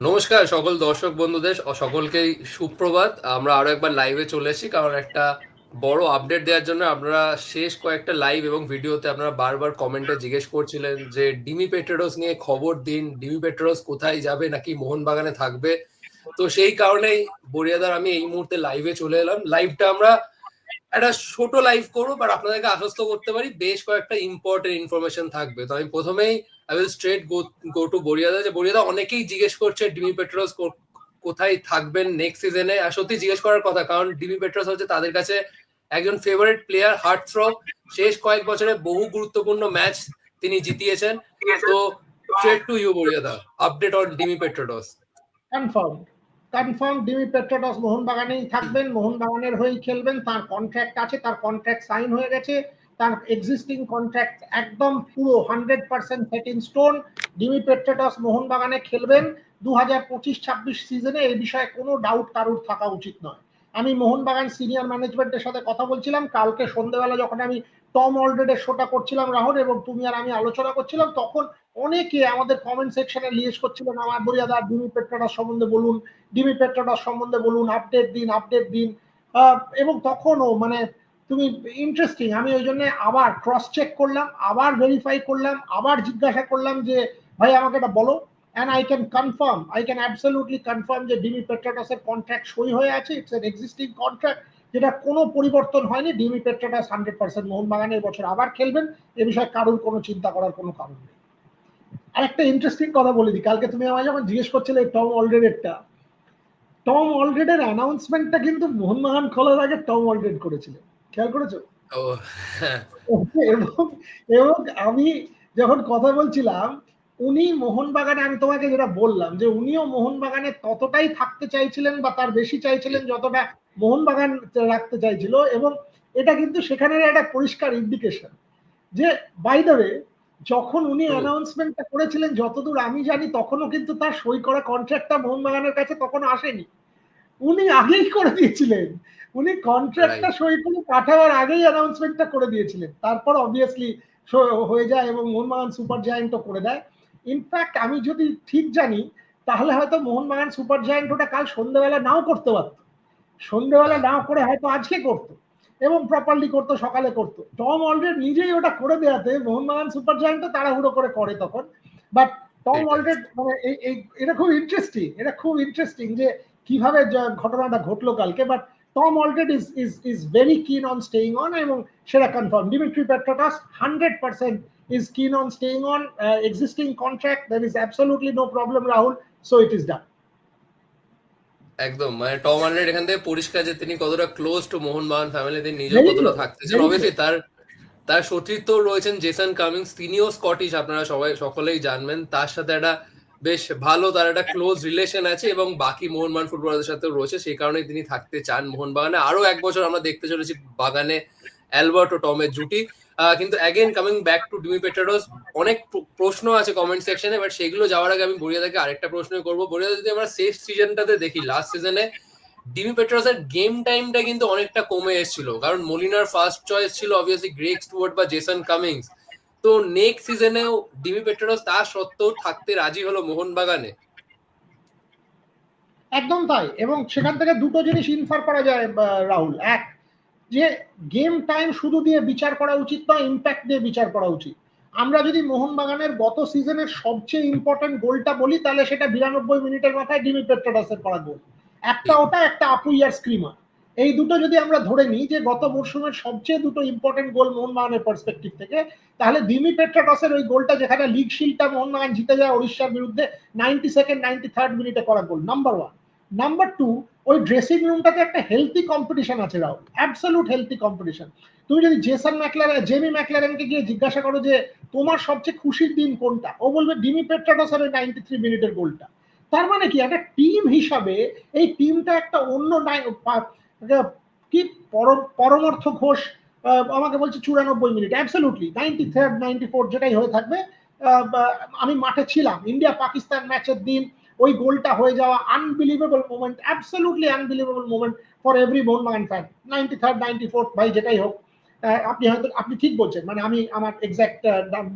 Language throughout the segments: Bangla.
নমস্কার সকল দর্শক বন্ধুদের সকলকেই সুপ্রভাত। আমরা আরও একবার লাইভে চলে এসেছি, কারণ একটা বড় আপডেট দেওয়ার জন্য আপনারা শেষ কয়েকটা লাইভ এবং ভিডিওতে আপনারা বারবার কমেন্টে জিজ্ঞেস করছিলেন যে, ডিমি পেট্রোস নিয়ে খবর দিন, ডিমি পেট্রোস কোথায় যাবে নাকি মোহনবাগানে থাকবে? তো সেই কারণেই বরিয়াদার আমি এই মুহূর্তে লাইভে চলে এলাম। লাইভটা আমরা একটা ছোট লাইভ করব বাট আপনাদেরকে আশ্বস্ত করতে পারি, বেশ কয়েকটা ইম্পর্টেন্ট ইনফরমেশন থাকবে। তো আমি প্রথমেই I will straight go go to বরিয়াদা যে বরিয়াদা অনেকেই জিজ্ঞেস করছে, ডিমি পেট্রোস কোথায় থাকবেন নেক্সট সিজনে আর সত্যি জিজ্ঞেস করার কথা, কারণ ডিমি পেট্রোস হচ্ছে তাদের কাছে একজন ফেভারিট প্লেয়ার হার্ট থ্রো শেষ কয়েক বছরে বহু গুরুত্বপূর্ণ ম্যাচ তিনি জিতিয়েছেন। তো straight to you বরিয়াদা update on Dimi Petratos. Confirm confirm Dimi Petratos মোহনবাগানেই থাকবেন। মোহনবাগানের হয়েই খেলবেন। তার কন্ট্রাক্ট আছে, তার কন্ট্রাক্ট সাইন হয়ে গেছে। তার এক্সিস্টিং কন্ট্রাক্ট একদম পুরো hundred percent set in stone Dimi Petratos মোহনবাগানে খেলবেন। দু হাজার পঁচিশ ছাব্বিশ সিজনে এই বিষয়ে কোনো ডাউট কারুর থাকা উচিত নয়। আমি মোহনবাগান সিনিয়র ম্যানেজমেন্টের সাথে কথা বলছিলাম। কালকে সন্ধ্যেবেলা যখন আমি টম অলরেডের শোটা করছিলাম রাহুল এবং তুমি আর আমি আলোচনা করছিলাম, তখন অনেকে আমাদের কমেন্ট সেকশনে লিয়েস করছিলেন, আমার বরিয়াদা ডিমি পেট্রোটাস সম্বন্ধে বলুন, ডিমি পেট্রোটাস সম্বন্ধে বলুন আপডেট দিন আপডেট দিন। এবং তখনও মানে তুমি ইন্টারেস্টিং আমি ওই জন্য আবার ক্রস চেক করলাম, আবার ভেরিফাই করলাম, আবার জিজ্ঞাসা করলাম যে, ভাই, আমাকে এটা বলো। And I can confirm I can absolutely confirm যে ডিমি পেট্রোটাসের কন্ট্রাক্ট সই হয়ে আছে ইটস এন এক্সিস্টিং কন্ট্রাক্ট যেটা কোনো পরিবর্তন হয়নি, ডিমি পেট্রোটাস হান্ড্রেড পার্সেন্ট মোহনবাগানে বছর আবার খেলবেন, এ বিষয়ে কারোর কোনো চিন্তা করার কোনো কারণ নেই। আর একটা ইন্টারেস্টিং কথা বলে দিই, কালকে তুমি আমায় যখন জিজ্ঞেস করছিলে টম অলরেডেরটা টম অলরেডের অ্যানাউন্সমেন্টটা কিন্তু মোহনবাগান খোলার আগে টম অলরেড করেছিলেন। খেয়াল করেছ? হ্যাঁ। এবং এবং আমি যখন কথা বলছিলাম উনি মোহনবাগানে আমি তোমাকে যেটা বললাম যে উনিও মোহনবাগানে ততটাই থাকতে চাইছিলেন বা তার বেশি চাইছিলেন যতটা মোহনবাগান রাখতে চাইছিল এবং এটা কিন্তু সেখানের একটা পরিষ্কার ইন্ডিকেশন যে বাই দ্য ওয়ে যখন উনি অ্যানাউন্সমেন্টটা করেছিলেন যতদূর আমি জানি তখনও কিন্তু তার সই করা কন্ট্রাক্টটা মোহনবাগানের কাছে তখন আসেনি। উনি আগেই করে দিয়েছিলেন। উনি কন্ট্রাক্টটা সই করে পাঠাবার আগেই অ্যানাউন্সমেন্টটা করে দিয়েছিলেন। তারপর অবভিয়াসলি হয়ে যায় এবং মোহনবাগান সুপার জায়ান্টও করে দেয়। ইনফ্যাক্ট আমি যদি ঠিক জানি তাহলে হয়তো মোহনবাগান সুপার জায়ান্ট ওটা কাল সন্ধ্যেবেলা নাও করতে পারত। সন্ধ্যেবেলা নাও করে হয়তো আজকে করতো এবং প্রপারলি করতো সকালে করতো। টম অলরেড নিজেই ওটা করে দেওয়াতে মোহনবাগান সুপার জায়ান্ট তাড়াহুড়ো করে করে তখন। বাট টম অলরেড মানে এই এটা খুব ইন্টারেস্টিং এটা খুব ইন্টারেস্টিং যে কীভাবে ঘটনাটা ঘটলো কালকে but Tom Aldred is is is very keen on staying on এবং সেটা confirm Dimitri Petratos hundred percent keen on staying on uh, existing contract. There is absolutely no problem, Rahul. So it is done. একদম মানে টম আন্ড্রেড এখান থেকে পরিষ্কার যে তিনি কতটা ক্লোজ টু মোহনবাগান ফ্যামিলিতে নিজেও কতটা থাকতেছেন অবভিয়াসলি তার তার সতীর্থ রয়েছেন জেসন কামিংস তিনিও স্কটিশ আপনারা সবাই সকলেই জানবেন তার সাথে একটা বেশ ভালো তার একটা ক্লোজ রিলেশন আছে এবং বাকি মোহনবাগান ফুটবলারদের সাথে রয়েছে, সেই কারণেই তিনি থাকতে চান মোহনবাগানে। আরও এক বছর আমরা দেখতে চলেছি বাগানে অ্যালবার্ট ও টমের জুটি। কিন্তু again coming back to Dimi Petratos অনেক প্রশ্ন আছে কমেন্ট সেকশনে বাট সেগুলো যাওয়ার আগে আমি বরিয়াদাকে আরেকটা প্রশ্ন করব। বরিয়াদা যদি আমরা শেষ সিজনটাতে দেখি লাস্ট সিজনে ডিমি পেট্রাসের গেম টাইমটা কিন্তু অনেকটা কমে এসেছিল। কারণ মলিনার ফার্স্ট চয়েস ছিল অবভিয়াসলি গ্রেক স্টুয়ার্ট বা জেসন কামিংস তো নেক্সট সিজনেও ডিমি পেট্রোস তা সত্ত্বেও থাকতে রাজি হলো মোহনবাগানে। একদম তাই, এবং সেখান থেকে দুটো জিনিস ইনফার করা যায় রাহুল। এক, যে গেম টাইম শুধু দিয়ে বিচার করা উচিত নয় ইম্প্যাক্ট দিয়ে বিচার করা উচিত। আমরা যদি মোহনবাগানের গত সিজনের সবচেয়ে ইম্পর্টেন্ট গোলটা বলি, তাহলে সেটা বিরানব্বই মিনিটের মাথায় ডিমি পেট্রোডাসের করা গোল একটা ওটা, একটা আপুইয়ার স্ক্রিমার এই দুটো যদি আমরা ধরে নিই যে গত মরশুমের সবচেয়ে দুটো ইম্পর্টেন্ট গোল মোহনবাগানের পার্সপেক্টিভ থেকে, তাহলে দিমি পেট্রাটসের ওই গোলটা যেখানে লিগ শিল্ডটা মোহনবাগান জিতে যায় উড়িষ্যার বিরুদ্ধে নাইনটি সেকেন্ড নাইনটি থার্ড মিনিটে করা goal number one number two ওই ড্রেসিং রুমটাতে একটা হেলথি কম্পিটিশন আছে রাহুল অ্যাবসলুট হেলথি কম্পিটিশন তুমি যদি জেসন ম্যাকলার জেমি ম্যাকলারেনকে গিয়ে জিজ্ঞাসা করো যে তোমার সবচেয়ে খুশির দিন কোনটা, ও বলবে ডিমি পেট্রাটসের ওই নাইনটি থ্রি মিনিটের গোলটা তার মানে কি? একটা টিম হিসাবে এই টিমটা একটা অন্য কি পরমার্থ ঘোষ আমাকে বলছে চুরানব্বই minute. Absolutely ninety third ninety four যেটাই হয়ে থাকবে আমি মাঠে ছিলাম। ইন্ডিয়া পাকিস্তান ম্যাচের দিন, ওই গোলটা হয়ে যাওয়া unbelievable moment absolutely unbelievable moment for every Mohun Bagan fan ninety third ninety fourth ভাই, যেটাই হোক আপনি হয়তো, আপনি ঠিক বলছেন মানে আমি আমার এক্সাক্ট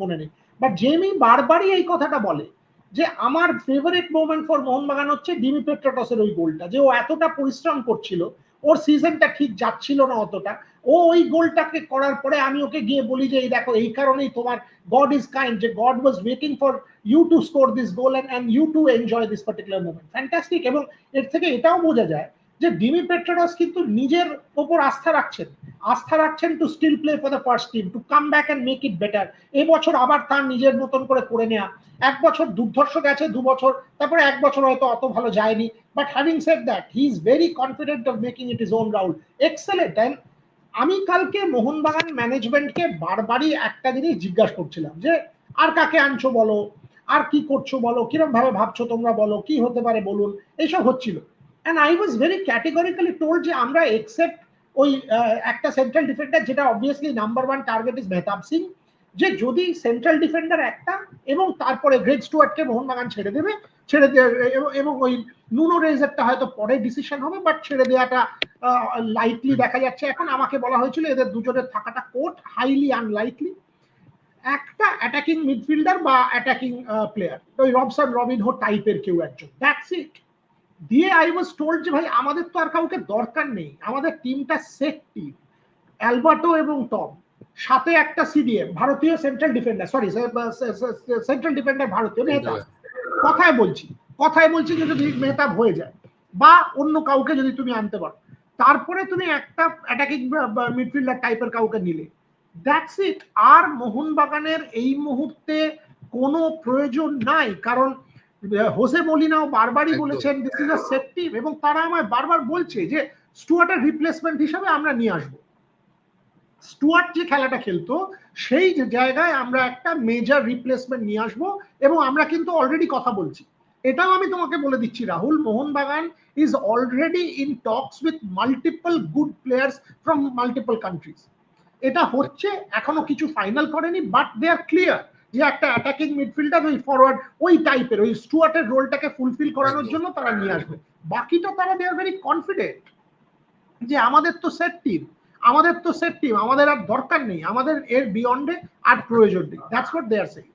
মনে নেই। বাট জেমি বারবারই এই কথাটা বলে যে আমার ফেভারিট মোমেন্ট ফর মোহনবাগান হচ্ছে ডিমি পেট্রাটসের ওই গোলটা, যে ও এতটা পরিশ্রম করছিল ওর সিজনটা ঠিক যাচ্ছিল না অতটা। ও ওই গোলটাকে করার পরে আমি ওকে গিয়ে বলি যে, এই দেখো, এই কারণেই তোমার গড ইজ কাইন্ড যে god was waiting for you to score this goal and and you to enjoy this particular movement fantastic এবং এর থেকে এটাও বোঝা যায় যে ডিমি পেট্রোডাস কিন্তু নিজের ওপর আস্থা রাখছেন। আস্থা রাখছেন to still play for the first team to come back and make it better এবছর আবার তার নিজের মতন করে করে নেওয়া এক বছর দুর্ধর্ষ গেছে দু বছর, তারপরে এক বছর হয়তো অত ভালো যায়নি। But having said that he is very confident of making it is own round excellent and আমি কালকে মোহনবাগান ম্যানেজমেন্টকে বারবারই একটা জিনিস জিজ্ঞাসা করছিলাম যে, আর কাকে আনছো বলো? আর কি করছ বলো? কিরম ভাবে ভাবছ তোমরা বলো? কি হতে পারে বলুন? এইসব হচ্ছিল। And I was very categorically told যে, আমরা এক্সেপ্ট ওই একটা সেন্ট্রাল ডিফেন্ডার যেটা obviously number one target is Mehtab Singh যে যদি সেন্ট্রাল ডিফেন্ডার একটা এবং তারপরে গ্রেড স্টুয়ার্টকে মোহনবাগান ছেড়ে দেবে ছেড়ে দেবে এবং ওই নুনো রেজারটা হয়তো পরে ডিসিশন হবে বাট ছেড়ে দেওয়াটা লাইটলি দেখা যাচ্ছে। এখন আমাকে বলা হয়েছিল এদের দুজনের থাকাটা কোর্ট হাইলি আনলাইকলি একটা অ্যাটাকিং মিডফিল্ডার বা অ্যাটাকিং প্লেয়ার ওই রবসন রবিন হো টাইপের কেউ একজন। দ্যাটস ইট দিয়ে আই ওয়াজ টোল্ড যে ভাই আমাদের তো আর কাউকে দরকার নেই। আমাদের টিমটা সেট টিম অ্যালবার্টো এবং টম। সাথে একটা সিডিএম ভারতীয় central defender sorry central defender ভারতীয় মেহতাব কথায় বলছি কথায় বলছি যে যদি মেহতাব হয়ে যায় বা অন্য কাউকে যদি তুমি আনতে পারো তারপরে তুমি একটা অ্যাটাকিং মিডফিল্ডার টাইপের কাউকে নিলে। দ্যাটস ইট আর মোহনবাগানের এই মুহূর্তে কোনো প্রয়োজন নাই। কারণ হোসে মলিনাও বারবারই বলেছেন this is a set team এবং তারা আমায় বারবার বলছে যে স্টুয়ার্টের রিপ্লেসমেন্ট হিসাবে আমরা নিয়ে আসব। স্টুয়ার্ট যে খেলাটা খেলতো সেই জায়গায় আমরা একটা মেজর রিপ্লেসমেন্ট নিয়ে আসব এবং আমরা কিন্তু অলরেডি কথা বলছি। এটাও আমি তোমাকে বলে দিচ্ছি Rahul Mohun Bagan is already in talks with multiple good players from multiple countries এটা হচ্ছে এখনও কিছু ফাইনাল করেনি বাট দে আর ক্লিয়ার যে একটা অ্যাটাকিং মিডফিল্ডার ওই ফরওয়ার্ড ওই টাইপের ওই স্টুয়ার্টের রোলটাকে ফুলফিল করানোর জন্য তারা নিয়ে আসবে। বাকিটা তারা দে আর ভেরি কনফিডেন্ট যে আমাদের তো সেট টিম আমাদের তো সেট টিম আমাদের আর দরকার নেই, আমাদের এর বিয়ন্ডে আর প্রয়োজন নেই। That's what they are saying